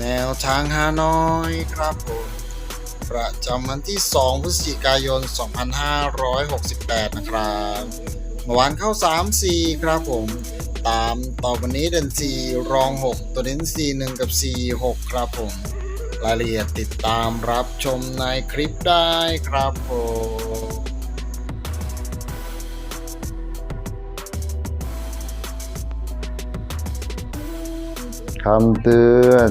แนวทางฮานอยครับผมประจำวันที่ 2 พฤศจิกายน 2568 นะครับเมื่อวานเข้า 3 4 ครับผม ตามต่อวันนี้เด่น4 รอง 6 ตัวเน้น4 1 กับ 4 6 ครับผม รายละเอียดติดตามรับชมในคลิปได้ครับผมคำเตือน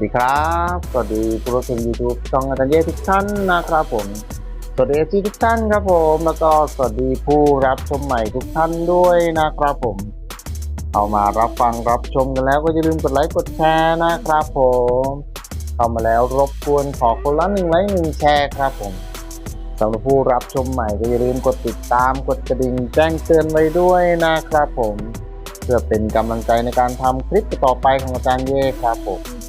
สวัสดีครับ สวัสดีผู้รับชม YouTube ช่องอาจารย์เย่ทุกท่านนะครับผม สวัสดีเอจีทุกท่านครับผม แล้วก็สวัสดีผู้รับชมใหม่ทุกท่านด้วยนะครับผม เอามารับฟังรับชมกันแล้วก็อย่าลืมกดไลค์กดแชร์นะครับผม เข้ามาแล้วรบกวนขอคนละหนึ่งไลค์หนึ่งแชร์ครับผมสำหรับผู้รับชมใหม่ก็อย่าลืมกดติดตามกดกระดิ่งแจ้งเตือนไว้ด้วยนะครับผม เพื่อเป็นกำลังใจในการทำคลิปต่อไปของอาจารย์เย่ครับผม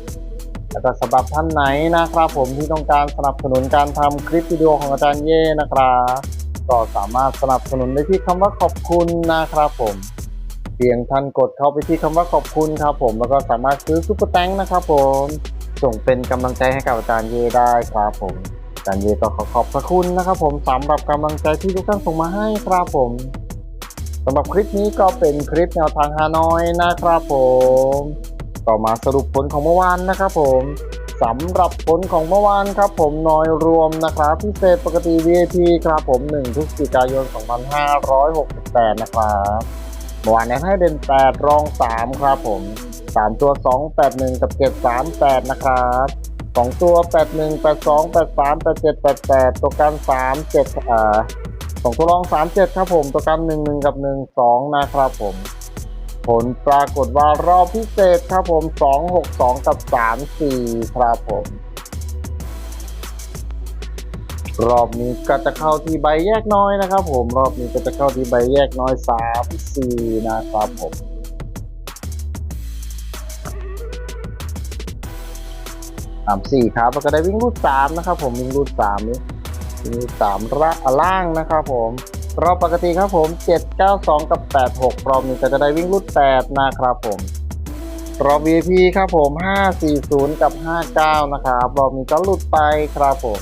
แล้วก็สำหรับท่านไหนนะครับผมที่ต้องการสนับสนุนการทำคลิปวิดีโอของอาจารย์เย่นะครับก็สามารถสนับสนุนได้ที่คำว่าขอบคุณนะครับผมเพียงท่านกดเข้าไปที่คำว่าขอบคุณครับผมแล้วก็สามารถซื้อซุปเปอร์แตงนะครับผมส่งเป็นกำลังใจให้กับอาจารย์เย่ได้ครับผมอาจารย์เย่ก็ขอขอบพระคุณนะครับผมสำหรับกำลังใจที่ทุกท่านส่งมาให้ครับผมสำหรับคลิปนี้ก็เป็นคลิปแนวทางฮานอยนะครับผม ต่อมาสรุปผลของเมื่อวานนะครับผมสำหรับผลของเมื่อวานครับผมน้อยรวมนะครับพิเศษปกติ VIP ครับผม1พฤศจิกายน 2568 นะครับเมื่อวานนี้ให้เด่น 8 รอง 3 ครับผม 3 ตัว 2 8 1 กับ 7 3 8 นะครับ2ตัว 8 1 8 2 8 3 8 7 8 8 ตัวกัน 3 7อ่าสองตัวรอง 3 7 ครับผม ตัวกัน 1 1 กับ 1 2 นะครับผม ผลปรากฏว่ารอบพิเศษครับผม 262 กับ 34 ครับผม รอบนี้ก็จะเข้าที่ใบแยกน้อยนะครับผม รอบนี้ก็จะเข้าที่ใบแยกน้อย 3 4 นะครับผมสามสี่ครับแล้วก็ได้วิ่งรูดสามนะครับผมวิ่งรูดสามนี้วิ่งรูดสามละล่างนะครับผม รอบปกติครับผม 7 9 2 กับ 8 6 รอบนี้ก็จะได้วิ่งรุ่น 8 นะครับผม รอบ VIP ครับผม 5 4 0 กับ 59 นะครับ รอบนี้ก็หลุดไปครับผม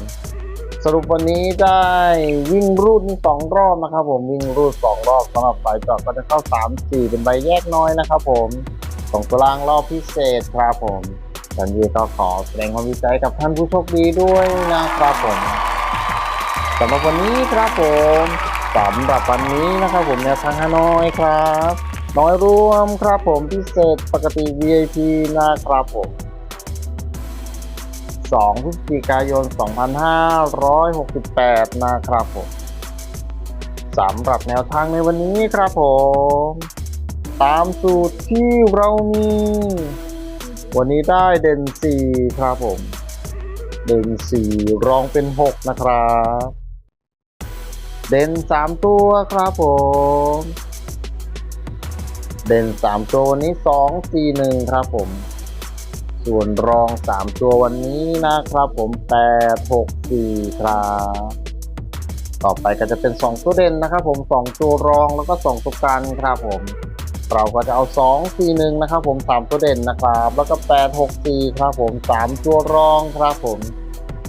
สรุปวันนี้ได้วิ่งรูดนี่2รอบนะครับผม วิ่งรูด2รอบสำหรับสายจอดก็จะเข้า 3 4 เป็นใบแยกน้อยนะครับผมสองตัวล่างรอบพิเศษครับผมสันยีก็ขอแสดงความดีใจกับท่านผู้โชคดีด้วยนะครับผมสำหรับวันนี้ครับผม สำหรับวันนี้นะครับผมแนวทางฮานอยครับ น้อยรวมครับผมพิเศษปกติ VIP นะครับผม2พฤศจิกายน 2568 นะครับผมสำหรับแนวทางในวันนี้ครับผม ตามสูตรที่เรามี วันนี้ได้เด่น 4 ครับผม เด่น 4 รองเป็น 6 นะครับ เด่นสามตัวครับผม เด่นสามตัววันนี้สองสี่หนึ่งครับผม ส่วนรองสามตัววันนี้นะครับผมแปดหกสี่ครับ ต่อไปก็จะเป็นสองตัวเด่นนะครับผมสองตัวรองแล้วก็สองตัวกันครับผม เราก็จะเอาสองสี่หนึ่งนะครับผมสามตัวเด่นนะครับ แล้วก็แปดหกสี่ครับผมสามตัวรองครับผม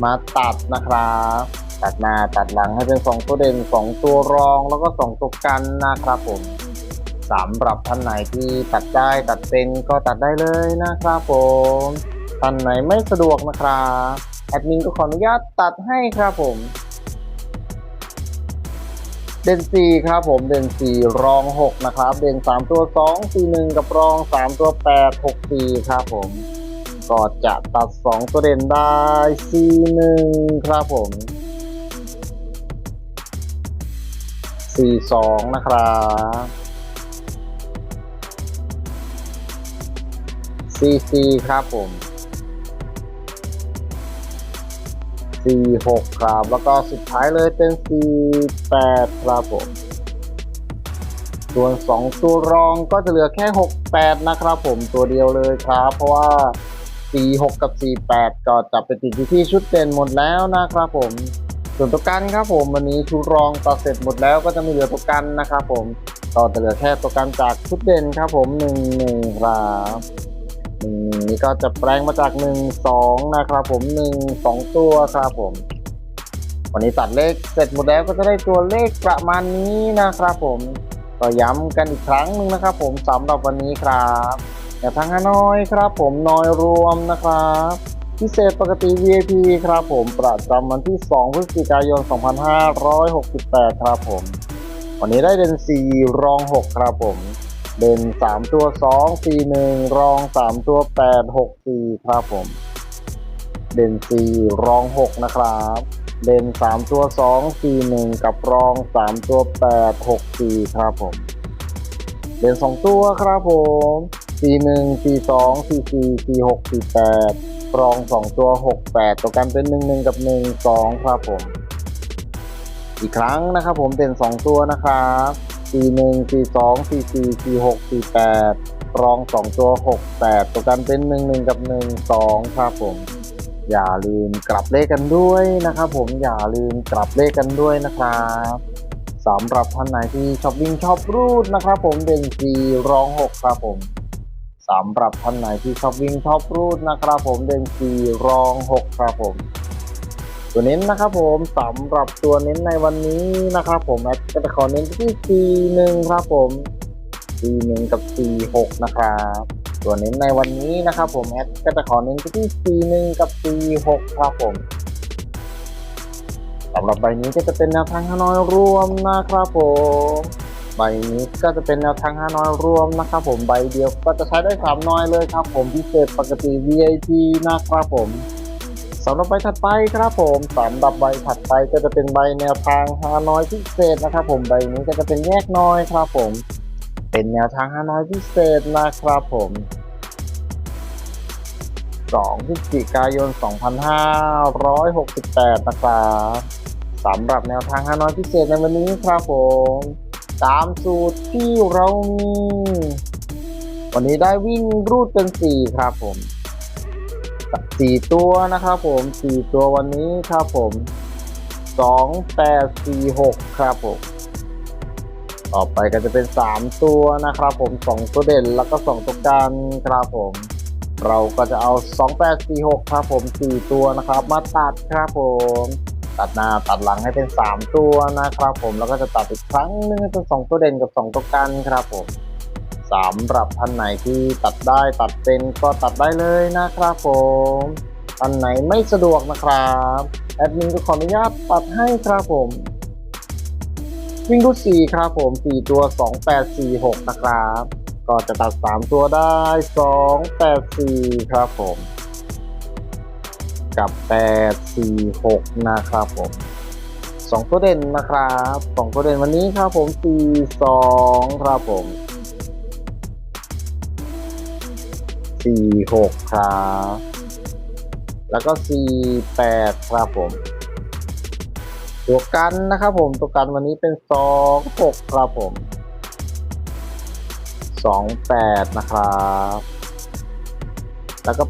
มาตัดนะครับ ตัดหน้าตัดหลังให้เป็น 2 ตัวเด่น 2 ตัวรองแล้วก็ 2 ตัวกันนะครับผมสำหรับท่านไหนที่ตัดได้ตัดเป็นก็ตัดได้เลยนะครับผมท่านไหนไม่สะดวกนะครับแอดมินก็ขออนุญาตตัดให้ครับผม เด่นสี่ครับผมเด่นสี่รองหกนะครับ เด่นสามตัวสองสี่หนึ่งกับรองสามตัวแปดหกสี่ครับผมก็จะตัดสองตัวเด่นได้สี่หนึ่งครับผม สี่สองนะครับสี่สี่ครับผมสี่หกครับ แล้วก็สุดท้ายเลยเป็นสี่แปดครับผม ส่วนสองตัวรองก็จะเหลือแค่หกแปดนะครับผมตัวเดียวเลยครับ เพราะว่าสี่หกกับสี่แปดก็จะไปติดที่ชุดเด่นหมดแล้วนะครับผม ส่วนตัวกันครับผมวันนี้ชุดรองตัดเสร็จหมดแล้วก็จะไม่เหลือตัวกันนะครับผมก็จะเหลือแค่ตัวกันจากชุดเด่นครับผมหนึ่งหนึ่งครับหนึ่งนี่ก็จะแปลงมาจากหนึ่งสองนะครับผมหนึ่งสองตัวครับผม วันนี้ตัดเลขเสร็จหมดแล้วก็จะได้ตัวเลขประมาณนี้นะครับผมก็ย้ำกันอีกครั้งหนึ่งนะครับ ผมสำหรับวันนี้ครับแต่าทางฮานอยครับ ผมน้อยรวมนะครับ พิเศษปกติ VIP ครับผมประจำวันที่ 2 พฤศจิกายน 2568 ครับผม วันนี้ได้เดน4รอง 6 ครับผม เดน3 ตัว 2 4 1 รอง 3 ตัว 8 6 4 ครับผม เดน4รอง 6 นะครับ เดน3 ตัว 2 4 1 กับรอง 3 ตัว 8 6 4 ครับผม เดน2 ตัวครับผม 4 1 4 2 4 4 4 6 4 8 รอง2ตัว6 8ตัวกันเป็น1 1กับ1 2ครับผม อีกครั้งนะครับผมเด่น2ตัวนะครับ4 1 4 2 4 4 4 6 4 8รอง2ตัว6 8ตัวกันเป็น1 1กับ1 2ครับผม อย่าลืมกลับเลขกันด้วยนะครับผมอย่าลืมกลับเลขกันด้วยนะครับสำหรับท่านไหนที่ชอบวิ่งชอบรูดนะครับผมเด่นสีรองหกครับผม สำหรับท่านไหนที่ชอบวิ่งชอบรูดนะครับผมเด่นสีรองหกครับผม ตัวเน้นนะครับผมสำหรับตัวเน้นในวันนี้นะครับผมแอดก็จะขอเน้นที่ C1 ครับผม C1 กับ C6 นะครับตัวเน้นในวันนี้นะครับผมแอดก็จะขอเน้นไปที่ C1 กับ C6 ครับผมสำหรับใบนี้ก็จะเป็นแนวทางฮานอยรวมนะครับผม ใบนี้ก็จะเป็นแนวทางฮานอยรวมนะครับผมใบเดียวก็จะใช้ได้สามน้อยเลยครับ ผมพิเศษปกติ VIP นะครับผมสำหรับใบถัดไปครับผมสำหรับใบถัดไปก็จะเป็นใบแนวทางฮานอยพิเศษนะครับ ผมใบนี้ก็จะเป็นแยกน้อยครับผม เป็นแนวทางฮานอยพิเศษนะครับผม2พฤศจิกายน 2568 นะครับสำหรับแนวทางฮานอยพิเศษในวันนี้ครับผม ตามสูตรที่เรามี วันนี้ได้วิ่งรูดเป็น4ครับผม4ตัวนะครับผม4ตัววันนี้ครับผม2 8 4 6ครับผมต่อไปก็จะเป็น3ตัวนะครับผม2ตัวเด่นแล้วก็2ตัวกันครับผม เราก็จะเอา2846ครับผม4ตัวนะครับ มาตัดครับผม ตัดหน้าตัดหลังให้เป็น 3 ตัวนะครับผมแล้วก็จะตัดอีกครั้งหนึงเป็น2ตัวเด่นกับ 2 ตัวกันครับผมสำหรับท่านไหนที่ตัดได้ตัดเป็นก็ตัดได้เลยนะครับผมท่านไหนไม่สะดวกนะครับแอดมินก็ขออนุญาตตัดให้ครับผม วิ่งรูด4ครับผม4ตัว2846นะครับ ก็จะตัด3ตัวได้284ครับผม กับ 846 นะครับผม2ตัวเด่นนะครับ2ตัวเด่นวันนี้ครับผม42 ครับผม 46 ครับ แล้วก็ 48 ครับผม ตัวกันนะครับผม ตัวกันวันนี้เป็น 26 ครับผม 28 นะครับ แล้วก็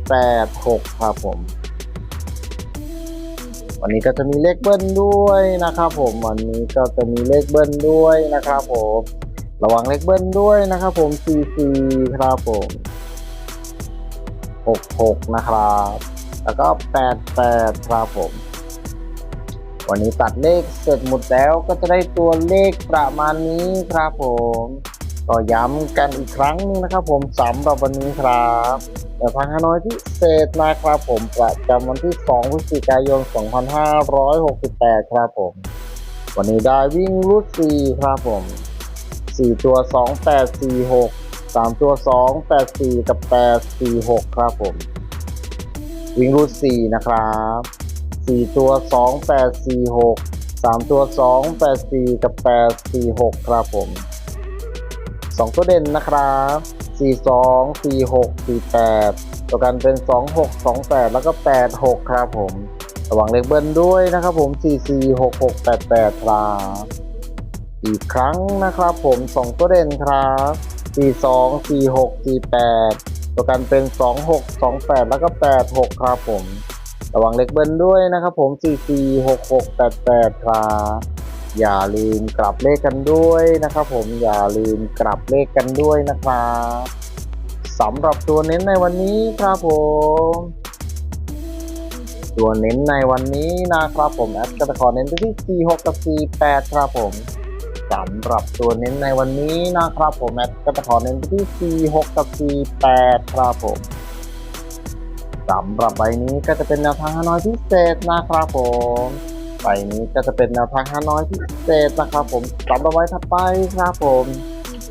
86 ครับผม วันนี้ก็จะมีเลขเบิ้ลด้วยนะครับผมวันนี้ก็จะมีเลขเบิ้ลด้วยนะครับผมระวังเลขเบิ้ลด้วยนะครับผม44ครับผม66 นะครับ แล้วก็ 88 ครับผม วันนี้ตัดเลขเสร็จหมดแล้วก็จะได้ตัวเลขประมาณนี้ครับผม ก็ย้ำกันอีกครั้งหนึงนะครับ ผมสำหรับวันนี้ครับแต่ทางฮานอยพิเศษนะครับผมประจำวันที่ 2 พฤศจิกายน 2568 ครับผม วันนี้ได้วิ่งรูดสี่ครับผมสี่ตัวสองแปดสี่หกสามตัวสองแปดสี่กับแปดสี่หกครับผม วิ่งรูดสี่นะครับสี่ตัวสองแปดสี่หกสามตัวสองแปดสี่กับแปดสี่หกครับผม สองตัวเด่นนะครับสี่สองสี่หกสี่แปดตัวกันเป็นสองหกสองแปดแล้วก็แปดหกครับผม ระวังเลขเบิ้ลด้วยนะครับผม 4 4 6 6 8 8 ครับอีกครั้งนะครับผม 2 ตัวเด่นครับ 4 2 4 6 4 8 ตัวกันเป็น 2 6 2 8 แล้วก็ 8 6 ครับผม ระวังเลขเบิ้ลด้วยนะครับผม 4 4 6 6 8 8 ครับ อย่าลืมกลับเลขกันด้วยนะครับ ผมอย่าลืมกลับเลขกันด้วยนะครับสำหรับตัวเน้นในวันนี้ครับผม ตัวเน้นในวันนี้นะครับผมแอดก็จะขอเน้นไปที่ 46 กับ 48 ครับผมสำหรับตัวเน้นในวันนี้นะครับผมแอดก็จะขอเน้นไปที่ 46 กับ 48 ครับผมสำหรับใบนี้ก็จะเป็นแนวทางฮานอยพิเศษนะครับผม ใบนี้ก็จะเป็นแนวทางฮานอยพิเศษนะครับผมสำหรับใบถัดไปครับผม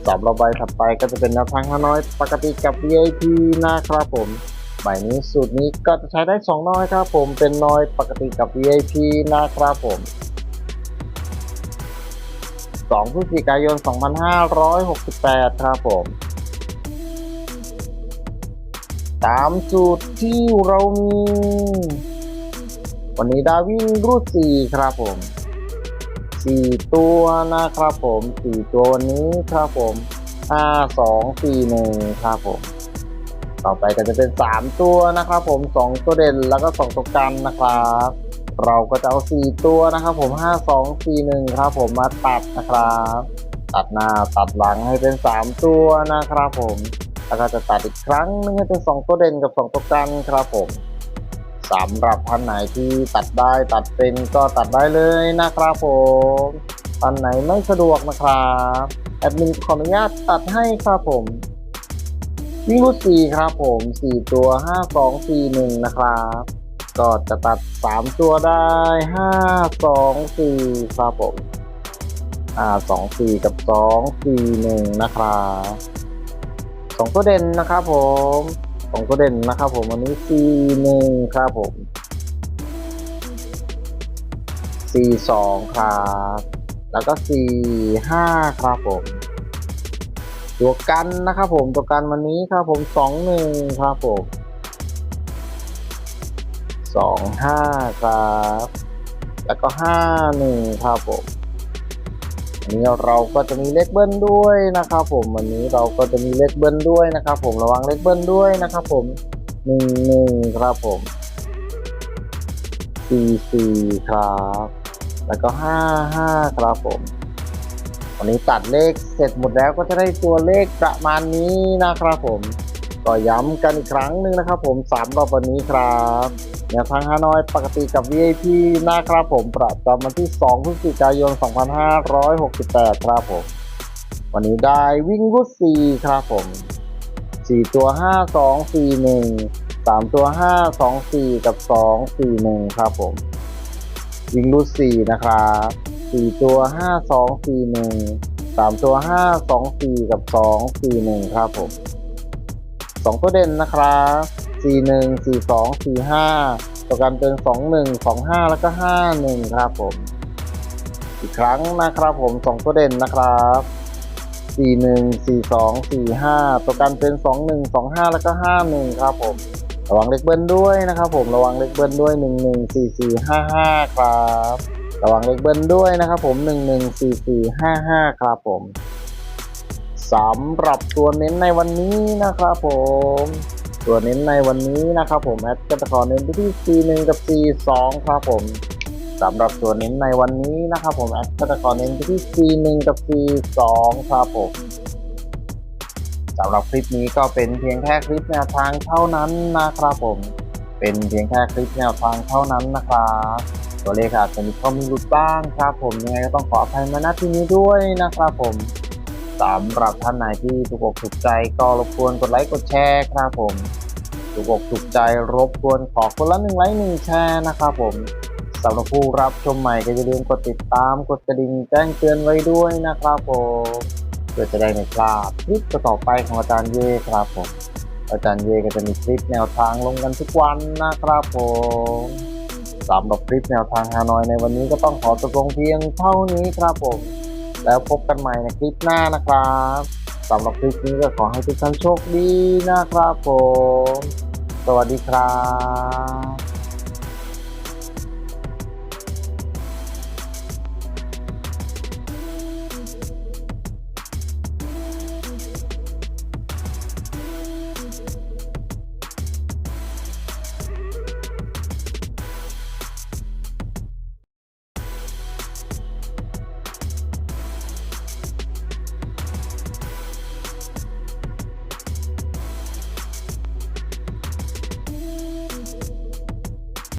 สำหรับใบถัดไปก็จะเป็นแนวทางฮานอยปกติกับ VIP นะครับผมใบนี้สูตรนี้ก็จะใช้ได้2น้อยครับผมเป็นน้อยปกติกับ VIP นะครับผม2พฤศจิกายน 2568 ครับผมตามสูตรที่เรามี วันนี้ดาวิ่งรูด4ครับผม4ตัวนะครับผม4ตัววันนี้ครับผม5 2 4 1ครับผม ต่อไปก็จะเป็น3ตัวนะครับผม2ตัวเด่นแล้วก็2ตัวกันนะครับ เราก็จะเอา4ตัวนะครับผม5 2 4 1ครับผมมาตัดนะครับ ตัดหน้าตัดหลังให้เป็น3ตัวนะครับผมแล้วก็จะตัดอีกครั้งนึงให้เป็น2ตัวเด่นกับ2ตัวกันครับผม สำหรับท่านไหนที่ตัดได้ตัดเป็นก็ตัดได้เลยนะครับผมท่านไหนไม่สะดวกนะครับแอดมินขออนุญาตตัดให้ครับผมวิ่งรูดสี่ครับผมสี่ตัวห้าสองสี่หนึ่งนะครับ ก็จะตัดสามตัวได้ห้าสองสี่ครับผมอ่าสองสี่กับสองสี่หนึ่งนะครับสองตัวเด่นนะครับผม สองตัวเด่นนะครับผมวันนี้สี่หนึ่งครับผมสี่สองครับ แล้วก็สี่ห้าครับผม ตัวกันนะครับผมตัวกันวันนี้ครับผมสองหนึ่งครับผมสองห้าครับ แล้วก็ห้าหนึ่งครับผม นนี้เราก็จะมีเลขเบิ้ลด้วยนะครับ ผมวันนี้เราก็จะมีเลขเบิ้ลด้วยนะครับ ผมระวังเลขเบิ้ลด้วยนะครับ ผมหนึ่งหนึ่งครับผมสี่สี่ครับ แล้วก็ห้าห้าครับผมวันนี้ตัดเลขเสร็จหมดแล้วก็จะได้ตัวเลขประมาณนี้นะครับผมก็ย้ำกันอีกครั้งหนึ่งนะครับ ผมสามรอบวันนี้ครับ แนวทางฮานอยปกติกับ VIP นะครับผมประจำวันที่ 2 พฤศจิกายน 2568 ครับผม วันนี้ได้วิ่งรุด4ครับผม 4 ตัว 5 2 4 1 3 ตัว 5 2 4 กับ 2 4 1 ครับผม วิ่งรูด4นะครับ4ตัว 5 2 4 1 3 ตัว 5 2 4 กับ 2 4 1 ครับผม 2 ตัวเด่นนะครับ 4 1 4 2 4 5ตัวกันเป็น 2 1 2 5 แล้วก็ 5 1 ครับผม อีกครั้งนะครับผม 2 ตัวเด่นนะครับ 4 1 4 2 4 5ตัวกันเป็น 2 1 2 5 แล้วก็ 5 1 ครับผม ระวังเล็กเบิ้ลด้วยนะครับผม ระวังเล็กเบิ้ลด้วย 1 1 4 4 5 5 ครับ ระวังเล็กเบิ้ลด้วยนะครับผม 1 1 4 4 5 5 ครับผมสำหรับตัวเน้นในวันนี้นะครับผม ตัวเน้นในวันนี้นะครับผมแอดก็จะขอเน้นไปที่ C1 กับ C2 ครับผมสำหรับตัวเน้นในวันนี้นะครับผมแอดก็จะขอเน้นไปที่ C1 กับ C2 ครับผมสำหรับคลิปนี้ก็เป็นเพียงแค่คลิปแนวทางเท่านั้นนะครับผม เป็นเพียงแค่คลิปแนวทางเท่านั้นนะครับตัวเลขอาจจะมีข้อมีหลุดบ้างครับผมยังไงก็ต้องขออภัยมาณที่นี้ด้วยนะครับผม สำหรับท่านไหนที่ถูกอกถูกใจก็รบกวนกดไลค์กดแชร์ครับผมถูกอกถูกใจรบกวนขอคนละหนึ่งไลค์หนึ่งแชร์นะครับผมสำหรับผู้รับชมใหม่ก็อย่าลืมกดติดตามกดกระดิ่งแจ้งเตือนไว้ด้วยนะครับผมเพื่อจะได้ไม่พลาดคลิปต่อไปของอาจารย์เย่ครับผม อาจารย์เย่ก็จะมีคลิปแนวทางลงกันทุกวันนะครับผมสำหรับคลิปแนวทางฮานอยในวันนี้ก็ต้องขอจบลงเพียงเท่านี้ครับผม แล้วพบกันใหม่ในคลิปหน้านะครับสำหรับคลิปนี้ก็ขอให้ทุกท่านโชคดีนะครับผม สวัสดีครับ